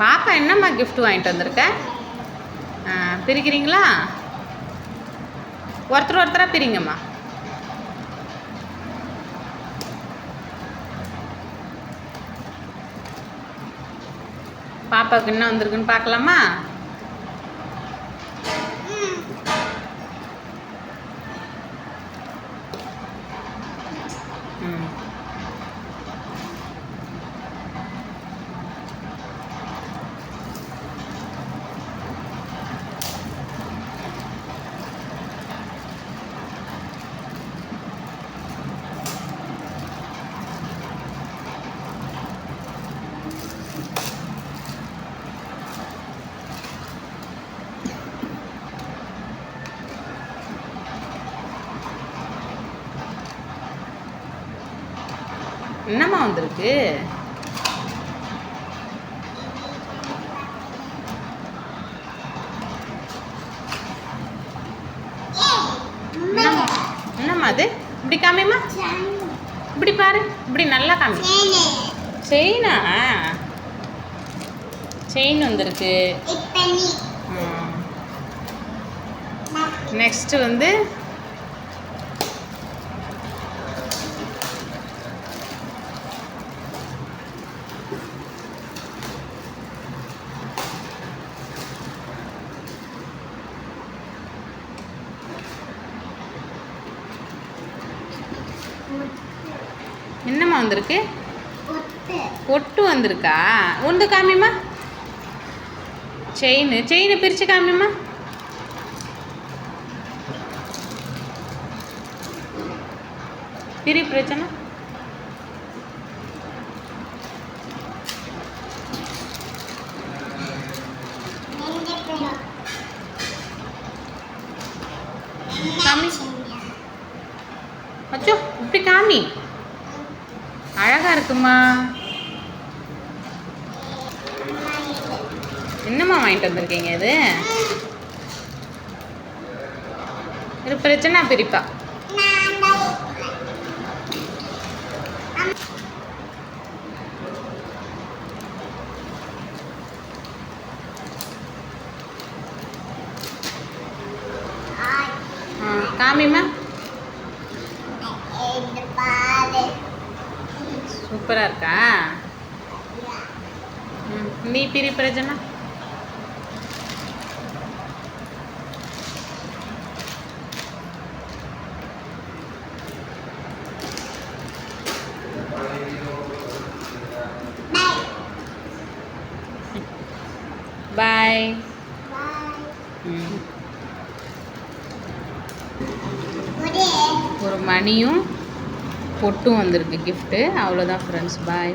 பாப்பா என்னம்மா கிஃப்ட் வாங்கிட்டு வந்திருக்க? பிரிக்கிறீங்களா? ஒருத்தர் ஒருத்தராக பிரிங்கம்மா. பாப்பாவுக்கு என்ன வந்திருக்குன்னு பார்க்கலாமா? ம். என்னம்மா வந்திருக்கு? என்னம்மா? அது? இப்படி காமிம்மா? இப்படி பாரு இப்படி நல்லா காமி. செயினா? செயின் வந்திருக்கு. நெக்ஸ்ட் வந்து என்னம்மா வந்திருக்கு? ஒட்டு. வந்திருக்கா? உந்து காமிம்மா. செயின் செயினை பிரித்து காமிம்மா. பிரி பிரச்சனை. காமி அச்சோ இப்படி காமி. அழகா இருக்குமா? என்னம்மா வாங்கிட்டு வந்திருக்கீங்க இது? ஒரு பிரச்சனை பிரிப்பா. ஆ, காமிம்மா சூப்பராக இருக்கா? நீ பிரி பிரஜனா பாய் ஒரு மணியும் பொட்டும் வந்திருக்கு கிஃப்ட்டு அவ்வளோதான் ஃப்ரெண்ட்ஸ் பாய்